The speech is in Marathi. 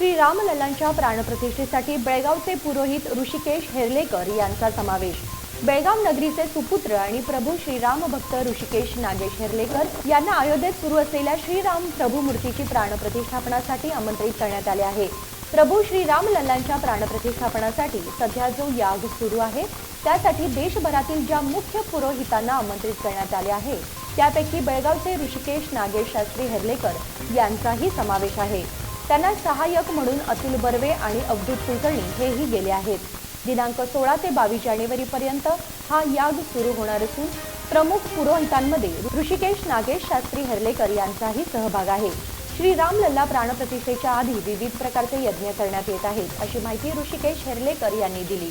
श्री रामलल्लांच्या प्राणप्रतिष्ठेसाठी बेळगावचे पुरोहित ऋषिकेश हेर्लेकर यांचा समावेश. बेळगाव नगरीचे सुपुत्र आणि प्रभू श्रीराम भक्त ऋषिकेश नागेश हेर्लेकर यांना अयोध्येत सुरू असलेल्या श्रीराम प्रभू मूर्तीची प्राणप्रतिष्ठापनासाठी आमंत्रित करण्यात आले आहे. प्रभू श्रीराम लल्लांच्या प्राणप्रतिष्ठापनासाठी सध्या जो याग सुरू आहे त्यासाठी देशभरातील ज्या मुख्य पुरोहितांना आमंत्रित करण्यात आले आहे त्यापैकी बेळगावचे ऋषिकेश नागेश शास्त्री हेर्लेकर यांचाही समावेश आहे. त्यांना सहाय्यक म्हणून अतुल बर्वे आणि अवधूत कुलकर्णी हेही गेले आहेत. दिनांक सोळा ते बावीस जानेवारीपर्यंत हा याग सुरू होणार असून प्रमुख पुरोहितांमध्ये ऋषिकेश नागेश शास्त्री हर्लेकर यांचाही सहभाग आहे. श्रीराम लल्ला प्राणप्रतिष्ठेच्या आधी विविध प्रकारचे यज्ञ करण्यात येत आहेत अशी माहिती ऋषिकेश हेर्लेकर यांनी दिली.